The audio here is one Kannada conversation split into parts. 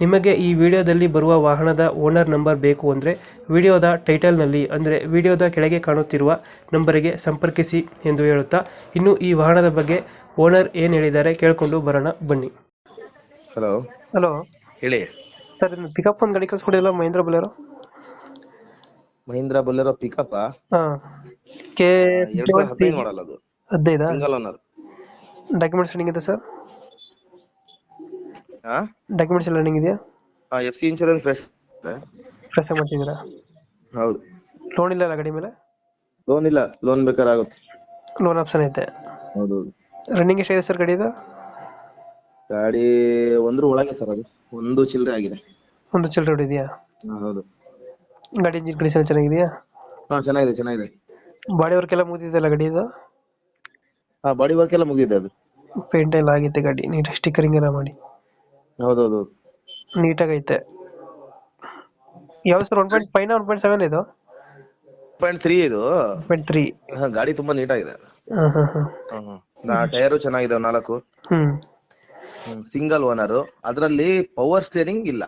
ನಿಮಗೆ ಈ ವಿಡಿಯೋದಲ್ಲಿ ಬರುವ ವಾಹನದ ಓನರ್ ನಂಬರ್ ಬೇಕು ಅಂದರೆ ವಿಡಿಯೋದ ಟೈಟಲ್ನಲ್ಲಿ ಅಂದರೆ ವಿಡಿಯೋದ ಕೆಳಗೆ ಕಾಣುತ್ತಿರುವ ನಂಬರಿಗೆ ಸಂಪರ್ಕಿಸಿ ಎಂದು ಹೇಳುತ್ತಾ ಇನ್ನು ಈ ವಾಹನದ ಬಗ್ಗೆ ಓನರ್ ಏನು ಹೇಳಿದ್ದಾರೆ ಕೇಳಿಕೊಂಡು ಬರೋಣ ಬನ್ನಿ. ಹಲೋ. ಹಲೋ. ಹೇಳಿ. ಸರ್ ಪಿಕಪ್ ಒಂದು ಗಾಡಿ ಕಳಿಸ್ಕೊಡಿಲ್ಲ Mahindra Bolero? Mahindra Bolero pickup ಹಾಂ. ಕೆ ಎರಡ್ ಸಾವಿರದ ಹದಿನೈದು ಮಾಡಲ್ಲ ಅದು. ಹದಿನೈದಾ? ಸಿಂಗಲ್ ಓನರ್ ಡಾಕ್ಯುಮೆಂಟ್ಸ್ ಹೆಂಗಿದೆ ಇದೆ ಸರ್? ಡಾಕ್ಯುಮೆಂಟ್ಸ್ ಎಲ್ಲ ರನ್ನಿಂಗ್ ಇದೆಯಾ? F C insurance fresh fresh ಮಾಡ್ತಿದ್ದೀರಾ? ಹೌದು. ಲೋನ್ ಇಲ್ಲ ಗಾಡಿ ಮೇಲೆ? ಲೋನ್ ಇಲ್ಲ. ಲೋನ್ ಬೇಕಾದ್ರೆ ಆಗುತ್ತೆ ಲೋನ್ ಆಪ್ಷನ್ ಐತೆ. ಹೌದು. ರನ್ನಿಂಗ್ ಎಷ್ಟಿದೆ ಸರ್ ಗಾಡಿ ಇದು? ಗಾಡಿ ಒಂದ್ರ ಒಳಗೆ ಸರ್ ಅದು. ಒಂದು ಚಿಲ್ಲರೆ ಆಗಿದೆ. ಒಂದು ಚಿಲ್ಲರೆ ಹೊಡಿದೆಯಾ ಹೌದು. ಗಾಡಿ ಇಂಜಿನ್ ಕಂಡೀಷನ್ ಚೆನ್ನಾಗಿದೆಯಾ? ಹಾ ಚೆನ್ನಾಗಿದೆ ಚೆನ್ನಾಗಿದೆ. ಬಾಡಿ ವರ್ಕ್ ಎಲ್ಲ ಮುಗಿದಿದೆಯಲ್ಲ ಗಾಡಿ ಇದು? ಹಾ ಬಾಡಿ ವರ್ಕ್ ಎಲ್ಲ ಮುಗಿದಿದೆ ಅದು. ಪೇಂಟ್ ಎಲ್ಲ ಆಗಿತ್ತು ಗಾಡಿ. ನೀಟಾಗಿ ಸ್ಟಿಕ್ಕರಿಂಗ್ ಎಲ್ಲ ಮಾಡಿ. ಹೌದೌದು. ನೀಟಾಗಿ ಐತೆ ಯಾವ್ದು sir one point five one point seven ಇದು? ಪಾಯಿಂಟ್ ತ್ರೀ ಇದು. ಪಾಯಿಂಟ್ ತ್ರೀ ಹಾ, ಗಾಡಿ ತುಂಬಾ ನೀಟಾಗಿದೆ. ಹಾಂ ಟೈರು ಚೆನ್ನಾಗಿದಾವೆ ನಾಲ್ಕು. ಹ್ಞೂ ಸಿಂಗಲ್ ಓನರ್ ಅದರಲ್ಲಿ ಪವರ್ ಸ್ಟೇರಿಂಗ್ ಇಲ್ಲ.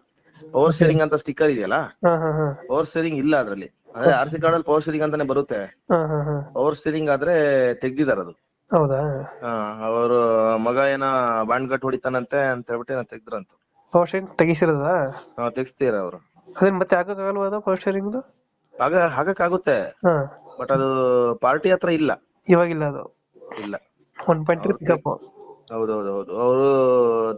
ಪವರ್ ಸ್ಟೇರಿಂಗ್ ಅಂತ ಸ್ಟಿಕ್ಕರ್ ಇದೆಯಲ್ಲ? ಹಾಂ ಹಾಂ ಹಾಂ. ಪವರ್ ಸ್ಟೇರಿಂಗ್ ಇಲ್ಲ ಅದರಲ್ಲಿ. ಅಂದ್ರೆ ಆರ್ ಸಿ ಕಾರ್ಡ್ ಅಲ್ಲಿ ಪವರ್ ಸ್ಟೇರಿಂಗ್ ಅಂತಾನೆ ಬರುತ್ತೆ. ಹಾಂ ಹಾಂ ಹಾಂ. ಪವರ್ ಸ್ಟೇರಿಂಗ್ ಆದ್ರೆ ತೆಗ್ದಿದಾರೆ ಅದು. ಹೌದಾ? ಅವರು ಮಗ ಏನ ಬಾಂಡ್ ಕಟ್ ಹೊಡಿತಾನಂತೆ ಅಂತ ಹೇಳ್ಬಿಟ್ಟು ಏನೋ ತೆಗ್ದ್ರಂತ. Power steering ತೆಗಿಸಿರೋದಾ? ಹಾ ತೆಗ್ಸ್ತೀರ ಅವರು. ಅದನ್ನ ಮತ್ತೆ ಹಾಕೋಕ್ಕಾಗಲ್ವಾ ಅದು ಪವರ್ ಸ್ಟೇರಿಂಗ್ದು ಆಗ ಹಾಕಕ್ಕಾಗುತ್ತೆ ಹಾಂ. ಬಟ್ ಅದು ಪಾರ್ಟಿ ಹತ್ರ ಇಲ್ಲ. ಇವಾಗಿಲ್ಲ ಅದು. ಇಲ್ಲ. ಒನ್ ಪಾಯಿಂಟ್ ತ್ರೀ ಪಿಕಪ್ ಹೌದೌದು ಹೌದು ಅವರು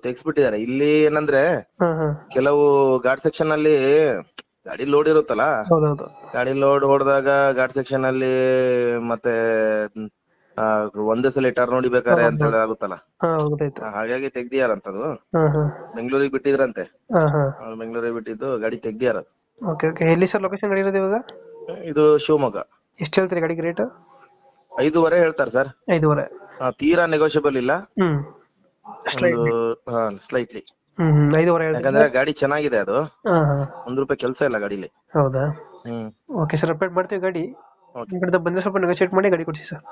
ತೆಗ್ಸ್ಬಿಟ್ಟಿದ್ದಾರೆ. ಇಲ್ಲಿ ಏನಂದ್ರೆ ಹಾಂ ಹಾಂ. ಕೆಲವು ಘಾಟ್ ಸೆಕ್ಷನ್ ಅಲ್ಲಿ ಗಾಡಿ ಲೋಡ್ ಇರುತ್ತಲ್ಲ? ಹೌದೌದು. ಗಾಡಿ ಲೋಡ್ ಹೊಡೆದಾಗ ಘಾಟ್ ಸೆಕ್ಷನ್ ಅಲ್ಲಿ ಮತ್ತೆ ಒಂದೇ ಸಲ ಟರ್ನ್ ಹೊಡಿಬೇಕಾರೆ ಅಂತ ಹೇಳಿ ಆಗುತ್ತಲ್ಲ? ಹಾಗಾಗಿ ತೆಗ್ದಿಯಾರಂತದು. ಅಂತ ಹಾಂ. ಬೆಂಗಳೂರಿಗೆ ಬಿಟ್ಟಿದ್ರಂತೆ. ಬೆಂಗಳೂರಿಗೆ ಬಿಟ್ಟಿದ್ದು ಗಾಡಿ ತೆಗ್ದಿಯಾರ. Okay okay. ಎಲ್ಲಿ ಸರ್ ಲೊಕೇಶನ್ ಗಾಡಿ ಇರೋದು ಇವಾಗ? ಇದು ಶಿವಮೊಗ್ಗ. ಎಷ್ಟು ಹೇಳ್ತೀರಿ ಗಾಡಿ ರೇಟ್ ಐದೂವರೆ ಹೇಳ್ತಾರೆ ಸರ್. ಐದೂವರೆ. ತೀರಾ ನೆಗೋಷಿಯಬಲ್ ಇಲ್ಲ. ಸ್ಲೈಟ್ಲಿ ಐದೂವರೆ ಯಾಕಂದ್ರೆ ಗಾಡಿ ಚೆನ್ನಾಗಿದೆ ಅದು. ಒಂದ್ ರೂಪಾಯಿ ಕೆಲಸ ಇಲ್ಲ ಗಾಡಿಲಿ. ಹೌದಾ? ಓಕೆ ಸರ್ ಅಪ್ಡೇಟ್ ಮಾಡ್ತೀವಿ ಗಾಡಿ. ಬಂದ್ರೆ ಸ್ವಲ್ಪ ನೆಗೋಷಿಯೇಟ್ ಮಾಡಿ ಗಾಡಿ ಕೊಡ್ತೀವಿ ಸರ್.